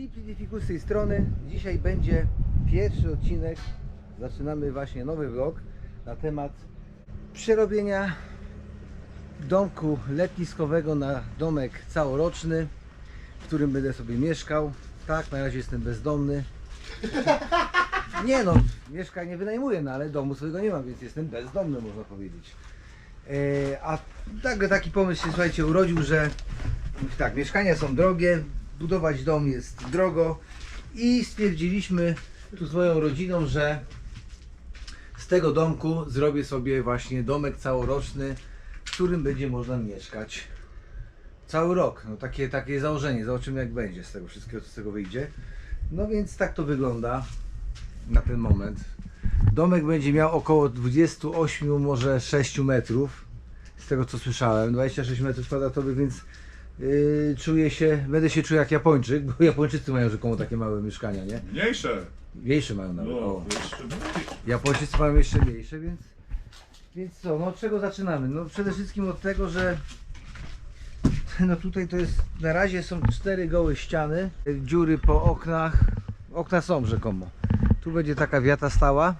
Simplifiku z tej strony. Dzisiaj będzie pierwszy odcinek. Zaczynamy właśnie nowy vlog na temat przerobienia domku letniskowego na domek całoroczny, w którym będę sobie mieszkał. Tak, na razie jestem bezdomny. Nie no, mieszkanie wynajmuję, no ale domu swojego nie mam, więc jestem bezdomny, można powiedzieć. E, A nagle taki pomysł się, słuchajcie, urodził, że tak, mieszkania są drogie, budować dom jest drogo i stwierdziliśmy tu z moją rodziną, że z tego domku zrobię sobie właśnie domek całoroczny, w którym będzie można mieszkać cały rok. No takie, takie założenie, zobaczymy jak będzie z tego wszystkiego, co z tego wyjdzie. No więc tak to wygląda na ten moment. Domek będzie miał około 28, może 6 metrów, z tego co słyszałem, 26 metrów kwadratowych, więc yy, czuję się, będę się czuł jak Japończyk, bo Japończycy mają rzekomo takie małe mieszkania, nie? Mniejsze. Mniejsze mają nawet. No, O. jeszcze mniej. Japończycy mają jeszcze mniejsze, więc więc co, no od czego zaczynamy? No przede wszystkim od tego, że no tutaj to jest, na razie są cztery gołe ściany, dziury po oknach, okna są rzekomo. Tu będzie taka wiata stała.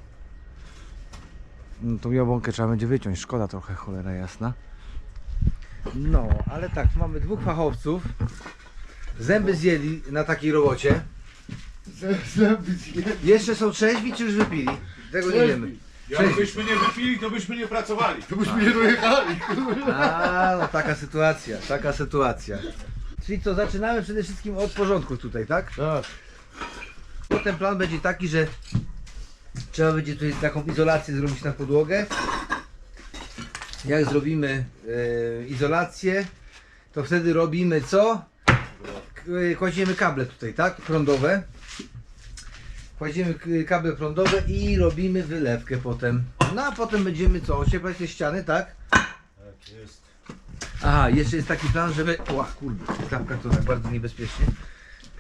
No tą jabłonkę trzeba będzie wyciąć, szkoda trochę, cholera jasna. No, ale tak, tu mamy dwóch fachowców. Zęby zjęli na takiej robocie. Zęby. Jeszcze są trzeźwi, czy już wypili? Tego nie wiemy. Jakbyśmy nie wypili, to byśmy nie pracowali. To byśmy nie dojechali. A, no taka sytuacja, taka sytuacja. Czyli co, zaczynamy przede wszystkim od porządku tutaj, tak? Tak. Potem plan będzie taki, że trzeba będzie tutaj taką izolację zrobić na podłogę. Jak zrobimy e, izolację, to wtedy robimy co? Kładziemy kable tutaj, tak? Prądowe. Kładziemy kable prądowe i robimy wylewkę potem. No a potem będziemy co? Ocieplać te ściany, tak? Tak jest. Aha, jeszcze jest taki plan, żeby. Ła, kurde, klapka to tak bardzo niebezpiecznie.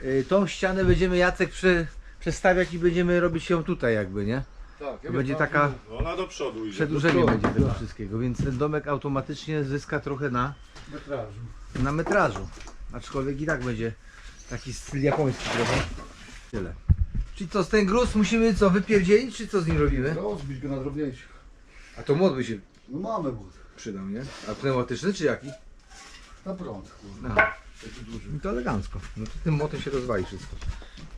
Yy, tą ścianę będziemy Jacek przy, przestawiać i będziemy robić ją tutaj jakby, nie? Tak, To będzie taka Ona do przodu idzie. przedłużenie do będzie tego tak. wszystkiego, więc ten domek automatycznie zyska trochę na, metrażu. na metrażu. Aczkolwiek i tak będzie taki styl japoński trochę. Tyle. Czyli co, z ten gruz musimy co, wypierdzielić, czy co z nim robimy? Rozbić go na drobniejsze. A to młot by się No mamy wód. przydał, nie? A pneumatyczny czy jaki? Na prąd. No. Taki duży. I to elegancko. No to tym motem się rozwali wszystko.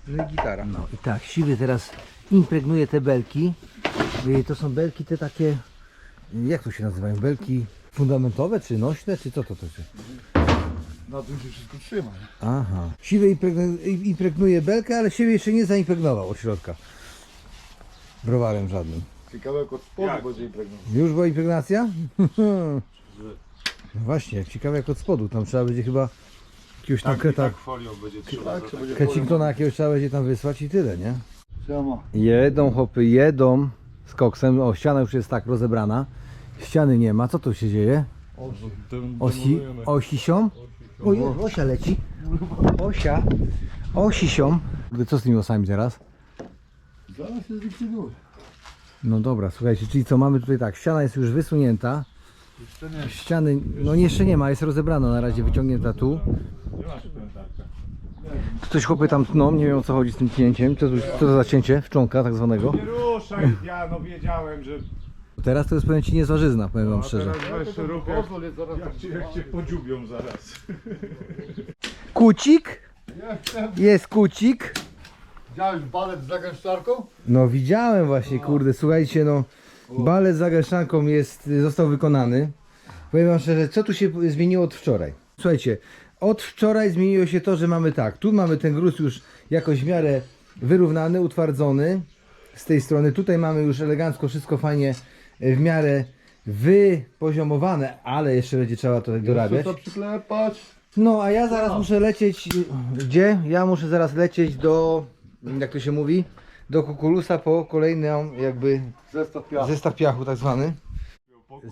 No i gitara. No i tak, siwy teraz impregnuje te belki. To są belki te takie, jak to się nazywają? Belki fundamentowe, czy nośne, czy co to to jest? Na tym się wszystko trzyma. nie? Aha. Siwy impregnuje, belkę, ale siebie jeszcze nie zaimpregnował od środka. Browarem żadnym. Ciekawe jak od spodu Jak? będzie impregnował. Już była impregnacja? No właśnie, jak ciekawe jak od spodu. Tam trzeba będzie chyba jakiegoś tam Tak, i kreta, tak folią będzie trzeba. Tak, to będzie Kecingtona jakiegoś trzeba będzie tam wysłać i tyle, nie? Siema. Jedą hopy, jedą z koksem. O, ściana już jest tak rozebrana. Ściany nie ma. Co tu się dzieje? Osi, osisią? Oj, Osia leci. Osia. Osisią. Kurde, Co z tymi osami teraz? Zaraz się zlikwiduje. No dobra, słuchajcie, czyli co mamy tutaj tak, ściana jest już wysunięta. Jeszcze nie. Ściany, no jeszcze nie ma, jest rozebrana na razie, wyciągnięta tu. Masz. Ktoś chłopy tam tną, nie wiem o co chodzi z tym cięciem. Co, co to za cięcie? Wczonka tak zwanego. Nie ruszaj, ja no wiedziałem, że... Teraz to jest powiem ci niezwarzyzna, powiem wam A szczerze. teraz weź rób jak, jak, cię, jak cię podziubią zaraz. Kucik? Jest kucik. Widziałeś balet z zagęszczarką? No widziałem właśnie, kurde, słuchajcie, no balet z Agaszanką jest, został wykonany. Powiem wam szczerze, co tu się zmieniło od wczoraj? Słuchajcie, od wczoraj zmieniło się to, że mamy tak, tu mamy ten gruz już jakoś w miarę wyrównany, utwardzony z tej strony. Tutaj mamy już elegancko wszystko fajnie e, w miarę wypoziomowane, ale jeszcze będzie trzeba to dorabiać. To przyklepać. No, a ja zaraz muszę lecieć. Gdzie? Ja muszę zaraz lecieć do. Jak to się mówi? Do Kukulusa po kolejny jakby Zestaw zestaw piachu, tak zwany.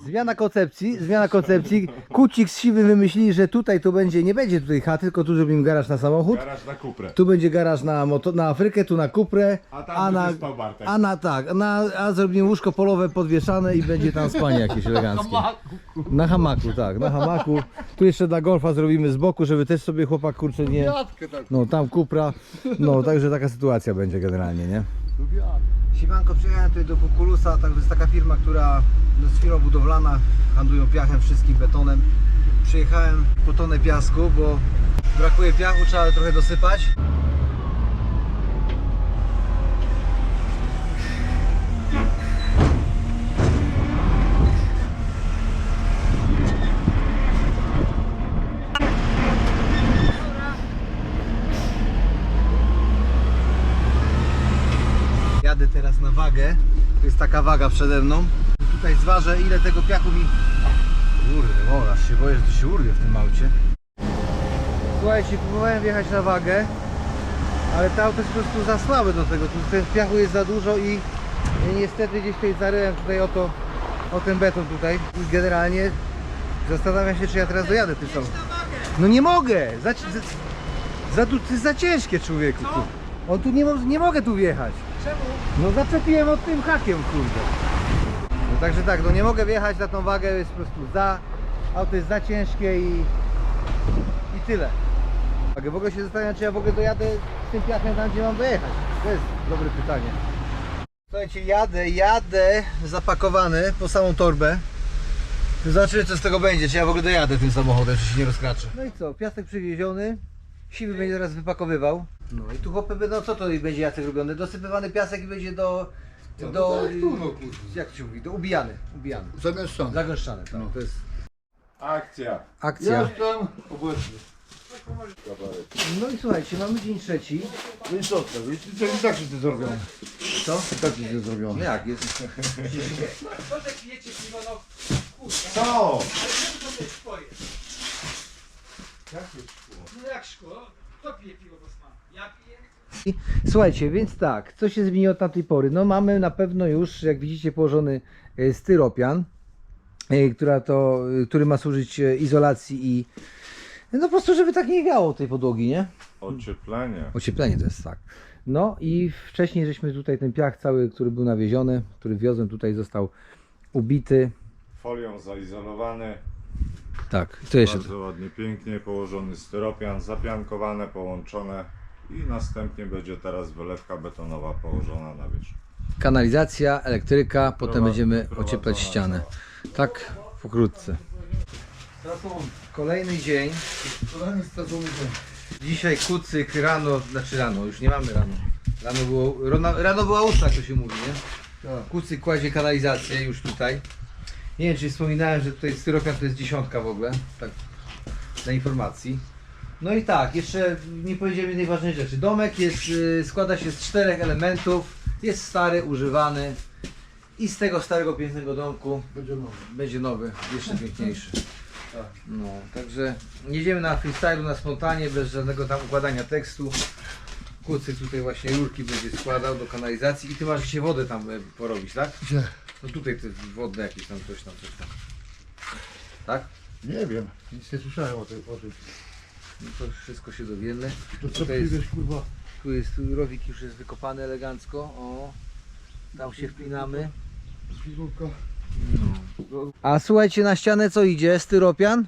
Zmiana koncepcji, zmiana koncepcji. Kucik z siwy wymyślili, że tutaj to będzie, nie będzie tutaj chaty, tylko tu zrobimy garaż na samochód. Garaż na kuprę. Tu będzie garaż na, moto, na Afrykę, tu na Kuprę, A tam a będzie na, spał Bartek. a na tak, na, a zrobimy łóżko polowe podwieszane i będzie tam spanie jakieś eleganckie. Na hamaku, tak, na hamaku. Tu jeszcze dla golfa zrobimy z boku, żeby też sobie chłopak kurczę nie... Jadkę tak. No tam Kupra, no także taka sytuacja będzie generalnie, nie? Siemanko, przyjechałem tutaj do Kukulusa, tak, to jest taka firma, która no, jest firma budowlana, handlują piachem, wszystkim betonem. Przyjechałem po tonę piasku, bo brakuje piachu, trzeba trochę dosypać. Jadę wagę. Tu jest taka waga przede mną. Tutaj zważę ile tego piachu mi... Kurde, aż się boję, że to się urwie w tym aucie. Słuchajcie, próbowałem wjechać na wagę, ale to auto jest po prostu za słabe do tego. Tu ten piachu jest za dużo i niestety gdzieś tutaj zaryłem tutaj o to, o ten beton tutaj. I generalnie zastanawiam się, czy ja teraz dojadę tym samym. No nie mogę! Za, za, za, to jest za ciężkie człowieku. Tu. On tu nie, nie mogę tu wjechać. No zaczepiłem od tym hakiem, kurde. No także tak, no nie mogę wjechać na tą wagę, jest po prostu za. Auto jest za ciężkie i. i tyle. W ogóle się zastanawiam, czy ja w ogóle dojadę z tym piachem tam, gdzie mam dojechać. To jest dobre pytanie. Słuchajcie, jadę, jadę zapakowany po samą torbę. Zobaczymy co z tego będzie, czy ja w ogóle dojadę tym samochodem, czy się nie rozkraczę. No i co, piasek przywieziony, siwy będzie teraz wypakowywał. No i tu chłopy będą, co to będzie Jacek robiony? Dosypywany piasek i będzie do... No, do tak jak no, kurwa. jak to się mówi, do ubijany, ubijany. Zamieszczony. Zagęszczany, tak, to jest Akcja. akcja. Jestem obecny. No i słuchajcie, mamy dzień trzeci. No i co to i tak wszyscy zrobione. Co? I tak wszyscy No zrobione. jak jest? Co? No jak szkło? Kto pije piwo Bosman? Ja piję. Słuchajcie, więc tak, co się zmieniło od tamtej pory? No mamy na pewno już, jak widzicie, położony e, styropian, e, która to, e, który ma służyć izolacji i no po prostu, żeby tak nie wiało tej podłogi, nie? Ocieplenie. Ocieplenie to jest tak. No i wcześniej żeśmy tutaj ten piach cały, który był nawieziony, który wiozłem tutaj został ubity. Folią zaizolowany. Tak, to jeszcze. Bardzo ładnie, pięknie położony styropian, zapiankowane, połączone. I następnie będzie teraz wylewka betonowa położona na wierzch. Kanalizacja, elektryka, potem będziemy ocieplać ścianę. Tak, pokrótce. Kolejny dzień. Kolejny stracony dzień. Dzisiaj kucyk rano, znaczy rano, już nie mamy rano. Rano, było, rano, rano była ósma, jak to się mówi, nie? Tak. Kucyk kładzie kanalizację już tutaj. Nie wiem, czy wspominałem, że tutaj styropian to jest dziesiątka w ogóle, tak dla informacji. No i tak, jeszcze nie powiedziałem jednej ważnej rzeczy. Domek jest, y, składa się z czterech elementów, jest stary, używany i z tego starego, pięknego domku Będzie nowy. będzie nowy, jeszcze piękniejszy. No, także jedziemy na freestylu, na spontanie, bez żadnego tam układania tekstu. Kucyk tutaj właśnie rurki będzie składał do kanalizacji i ty masz się wodę tam e, porobić, tak? Gdzie? No tutaj te wodne jakieś tam coś tam, coś tam. Tak? Nie wiem. Nic nie słyszałem o, tej, o tym. No to wszystko się dowiemy. To co Tutaj jest, kurwa? tu jest tu rowik już jest wykopany elegancko. O, tam się wpinamy. Figurka. A słuchajcie, na ścianę co idzie? Styropian?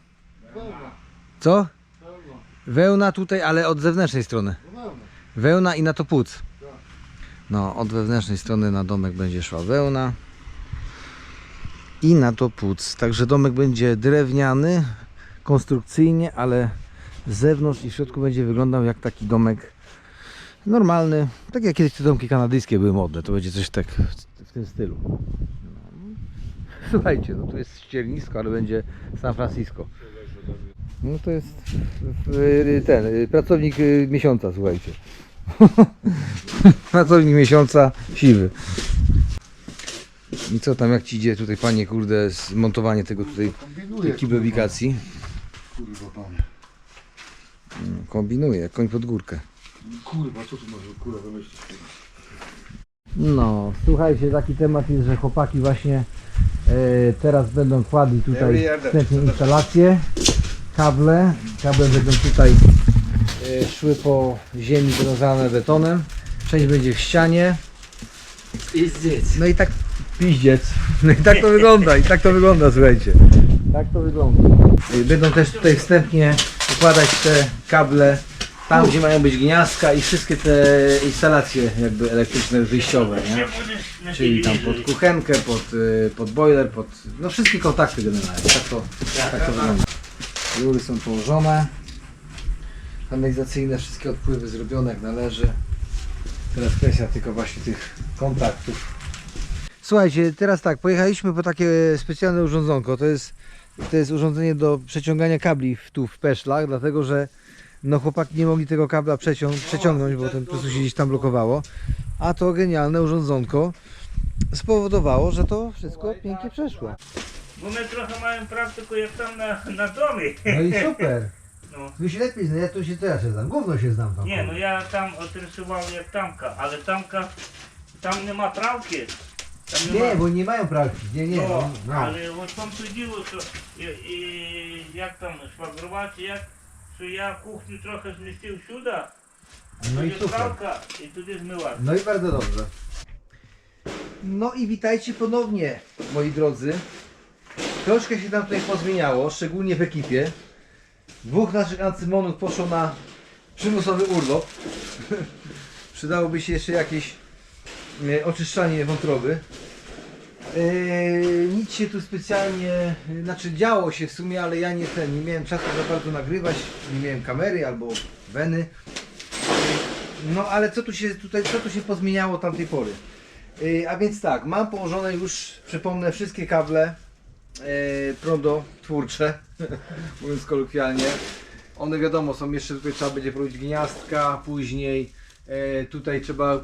Wełna. Co? Wełna. Wełna tutaj, ale od zewnętrznej strony. No wełna. Wełna i na to płuc. No, od wewnętrznej strony na domek będzie szła wełna. I na to płuc. Także domek będzie drewniany, konstrukcyjnie, ale z zewnątrz i w środku będzie wyglądał jak taki domek normalny. Tak jak kiedyś te domki kanadyjskie były modne. To będzie coś tak w, tym stylu. No. Słuchajcie, no tu jest ściernisko, ale będzie San Francisco. No to jest y, ten, y, pracownik y, miesiąca, słuchajcie. pracownik miesiąca, siwy. I co tam, jak ci idzie tutaj, panie, kurde, zmontowanie tego tutaj, Kombinuję. tej kibelikacji? Kurwa panie. No, Kombinuje, koń pod górkę. Kurwa, co tu może kurwa wymyślić? No, słuchajcie, taki temat jest, że chłopaki właśnie E, teraz będą kładli tutaj other. wstępnie instalacje, kable. Kable będą tutaj e, szły po ziemi wyrozane betonem. Część będzie w ścianie. No i tak piździec. No i tak to wygląda, i tak to wygląda, słuchajcie. Tak to wygląda. Będą też tutaj wstępnie układać te kable tam, gdzie mają być gniazdka i wszystkie te instalacje jakby elektryczne wyjściowe, nie? Czyli tam pod kuchenkę, pod, y, pod boiler, pod... no wszystkie kontakty generalnie. Tak to, tak to wygląda. Rury są położone. Kanalizacyjne, wszystkie odpływy zrobione jak należy. Teraz kwestia tylko właśnie tych kontaktów. Słuchajcie, teraz tak, pojechaliśmy po takie specjalne urządzonko. To jest, to jest urządzenie do przeciągania kabli w, tu w peszlach, dlatego że no chłopaki nie mogli tego kabla przecią przeciągnąć, bo ten po prostu się gdzieś tam blokowało. A to genialne urządzonko spowodowało, że to wszystko pięknie przeszło. Bo my trochę mamy praktyku jak tam na, na domie. No i super. No. Wy się lepiej znacie, ja tu się teraz się znam, gówno się znam tam. Nie, no ja tam odrysowałem jak tamka, ale tamka, tam nie ma prawki. Tam Nie, ma... bo nie mają praktyki, nie, nie. no, no. ale от там судило, що і, і, як там швагрувати, як, що я кухню трохи змістив сюди, No i туди super. правка і туди змивати. No i bardzo dobrze. No i witajcie ponownie, moi drodzy. Troszkę się tam tutaj pozmieniało, szczególnie w ekipie. Dwóch naszych ancymonów poszło na przymusowy urlop. Przydałoby się jeszcze jakieś e, oczyszczanie wątroby. E, nic się tu specjalnie, znaczy działo się w sumie, ale ja nie ten, nie miałem czasu za bardzo nagrywać, nie miałem kamery albo weny. No ale co tu się tutaj, co tu się pozmieniało tamtej pory? Yy, a więc tak, mam położone już, przypomnę, wszystkie kable yy, prodo twórcze, mówiąc kolokwialnie. One wiadomo są jeszcze tutaj trzeba będzie porobić gniazdka, później yy, tutaj trzeba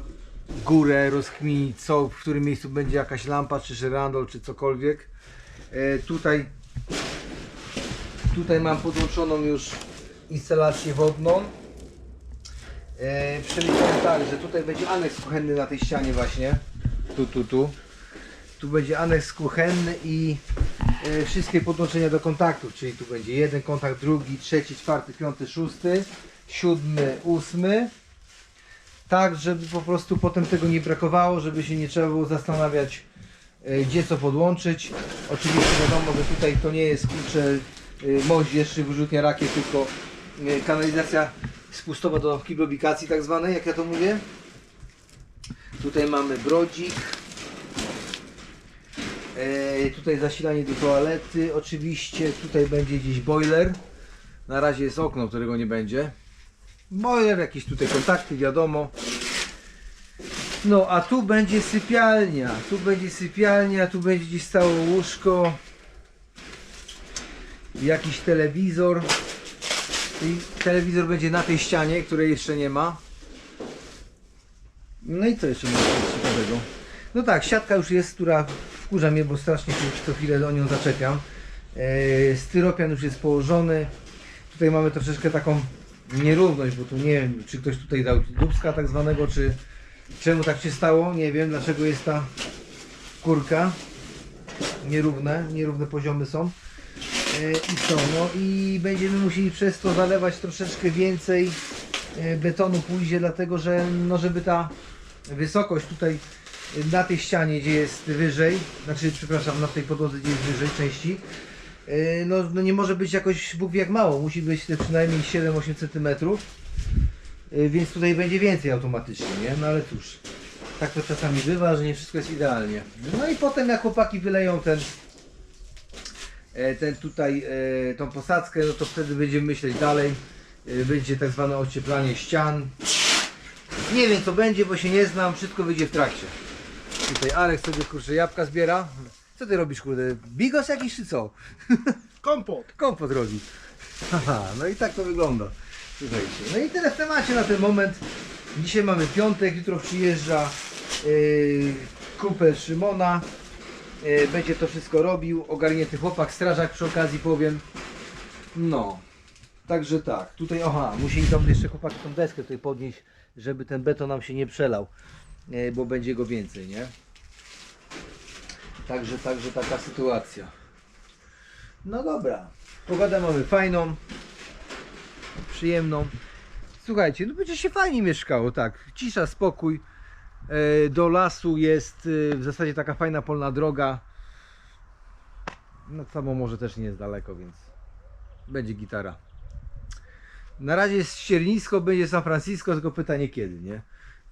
górę rozkminić, co, w którym miejscu będzie jakaś lampa, czy żyrandol, czy cokolwiek. Yy, tutaj tutaj mam podłączoną już instalację wodną. E, przeliczyłem tak, że tutaj będzie aneks kuchenny na tej ścianie właśnie. Tu, tu, tu. Tu będzie aneks kuchenny i e, wszystkie podłączenia do kontaktu, czyli tu będzie jeden kontakt, drugi, trzeci, czwarty, piąty, szósty, siódmy, ósmy. Tak, żeby po prostu potem tego nie brakowało, żeby się nie trzeba było zastanawiać e, gdzie co podłączyć. Oczywiście wiadomo, że tutaj to nie jest kurczę e, moździerz czy wyrzutnia rakiet, tylko e, kanalizacja spustowa do kiblobikacji tak zwanej, jak ja to mówię. Tutaj mamy brodzik. Tutaj zasilanie do toalety. Oczywiście tutaj będzie gdzieś boiler. Na razie jest okno, którego nie będzie. Boiler, jakieś tutaj kontakty, wiadomo. No, a tu będzie sypialnia. Tu będzie sypialnia, tu będzie gdzieś stało łóżko. Jakiś telewizor. I telewizor będzie na tej ścianie, której jeszcze nie ma. No i co jeszcze być ciekawego? No tak, siatka już jest, która wkurza mnie, bo strasznie się co chwilę o nią zaczepiam. E, styropian już jest położony. Tutaj mamy troszeczkę taką nierówność, bo tu nie wiem, czy ktoś tutaj dał dubska tak zwanego, czy czemu tak się stało, nie wiem, dlaczego jest ta kurka. Nierówne, nierówne poziomy są. E, I co, no i będziemy musieli przez to zalewać troszeczkę więcej e, betonu pójdzie, dlatego że no żeby ta wysokość tutaj na tej ścianie, gdzie jest wyżej, znaczy przepraszam, na tej podłodze, gdzie jest wyżej części, no, no nie może być jakoś Bóg wie jak mało, musi być te przynajmniej 7-8 cm, e, więc tutaj będzie więcej automatycznie, nie? No ale cóż, tak to czasami bywa, że nie wszystko jest idealnie. No i potem jak chłopaki wyleją ten e, ten tutaj, e, tą posadzkę, no to wtedy będziemy myśleć dalej. E, Będzie tak zwane ocieplanie ścian. Nie wiem co będzie, bo się nie znam, wszystko wyjdzie w trakcie. Tutaj Arek sobie kurczę jabłka zbiera. Co ty robisz kurde? Bigos jakiś czy co? Kompot. Kompot robi. Haha, no i tak to wygląda. Słuchajcie. No i tyle w temacie na ten moment. Dzisiaj mamy piątek, jutro przyjeżdża yy, kupel Szymona. Yy, będzie to wszystko robił. Ogarnięty chłopak, strażak przy okazji powiem. No. Także tak. Tutaj, aha, musieli tam jeszcze chłopaki tą deskę tutaj podnieść, żeby ten beton nam się nie przelał. Yy, bo będzie go więcej, nie? Także, także taka sytuacja. No dobra. Pogodę mamy fajną, przyjemną. Słuchajcie, no będzie się fajnie mieszkało, tak. Cisza, spokój. E, Do lasu jest e, w zasadzie taka fajna polna droga. No samo może też nie jest daleko, więc będzie gitara. Na razie jest ściernisko, będzie San Francisco, tylko pytanie kiedy, nie?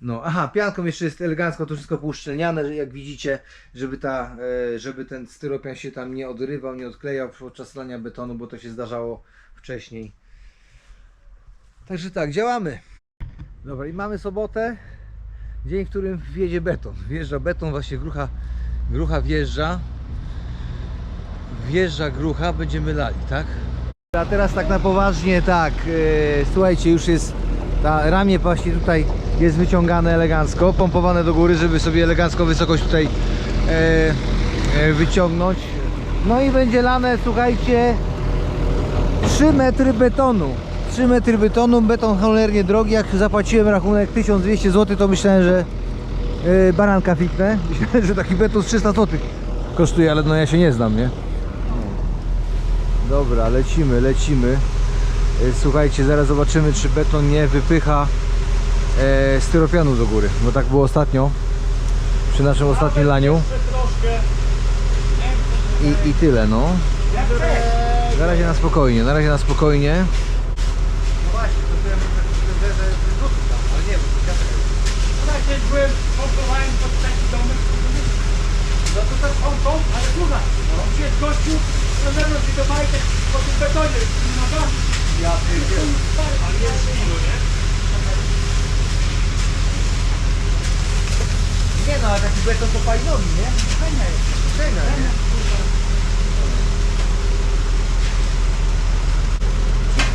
No, aha, pianką jeszcze jest elegancko to wszystko pouszczelniane, jak widzicie, żeby ta, e, żeby ten styropian się tam nie odrywał, nie odklejał podczas lania betonu, bo to się zdarzało wcześniej. Także tak, działamy. Dobra, i mamy sobotę, dzień, w którym wjedzie beton. Wjeżdża beton, właśnie grucha, grucha wjeżdża. Wjeżdża grucha, będziemy lali, tak? A teraz tak na poważnie, tak, e, słuchajcie, już jest ta ramię właśnie tutaj jest wyciągane elegancko, pompowane do góry, żeby sobie elegancko wysokość tutaj e, e, wyciągnąć. No i będzie lane, słuchajcie, 3 metry betonu. 3 metry betonu, beton cholernie drogi, jak zapłaciłem rachunek 1200 zł, to myślałem, że e, baranka fiknę. Myślałem, że taki beton z 300 zł kosztuje, ale no ja się nie znam, nie? Dobra, lecimy, lecimy. E, Słuchajcie, zaraz zobaczymy, czy beton nie wypycha e, styropianu do góry, bo tak było ostatnio, przy naszym ostatnim laniu. I, I tyle, no. Na razie na spokojnie, na razie na spokojnie. Byłem, pompowałem taki domek. No to ale no. gościu zewnątrz i do po tym betonie. No to, Ja Ale jest nie? Nie no, ale taki beton to palinowi, nie? Fajna jest. Fajna, nie?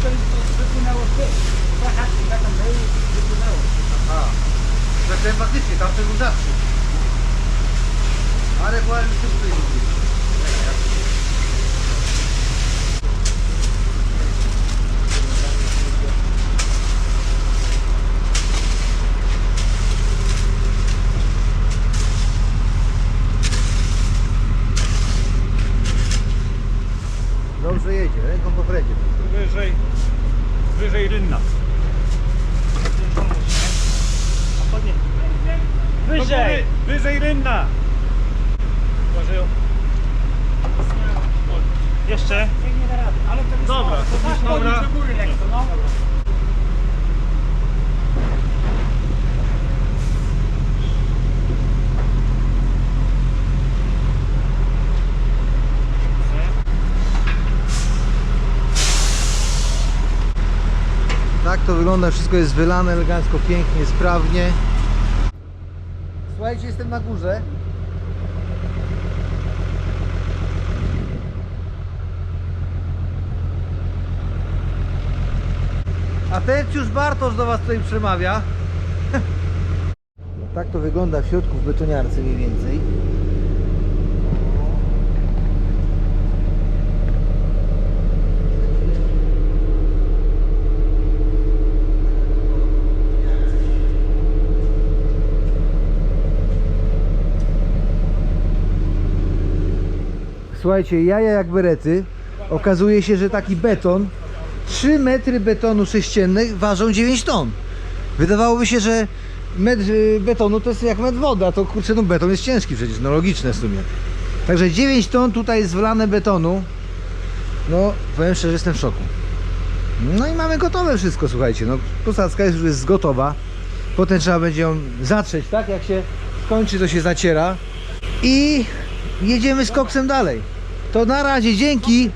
wszystko wypłynęło z tych. Płachatki, beton był, wypłynęło. Aha. Zacząłem faktycznie, tam był zawsze. Ale powiem, że tutaj lubię. Dobrze jedzie, ręką po fredzie. Wyżej, wyżej rynna. Wyżej! Wyżej rynna! Uważaj, Jeszcze. Nie, nie da rady, ale to jest Dobra, to tak, dobra. podnieś do góry lekko, no. Tak to wygląda, wszystko jest wylane elegancko, pięknie, sprawnie. Słuchajcie, jestem na górze. A ten już Bartosz do Was tutaj przemawia. No tak to wygląda w środku w betoniarce mniej więcej. Słuchajcie, jaja jak berety. Okazuje się, że taki beton, 3 metry betonu sześciennych ważą 9 ton. Wydawałoby się, że metr y, betonu to jest jak metr wody, a to kurczę, no beton jest ciężki przecież, no logiczne w sumie. Także 9 ton tutaj jest wlane betonu. No, powiem szczerze, jestem w szoku. No i mamy gotowe wszystko, słuchajcie. No, posadzka już jest gotowa. Potem trzeba będzie ją zatrzeć, tak? Jak się skończy, to się zaciera. I jedziemy z koksem dalej. To na razie, dzięki.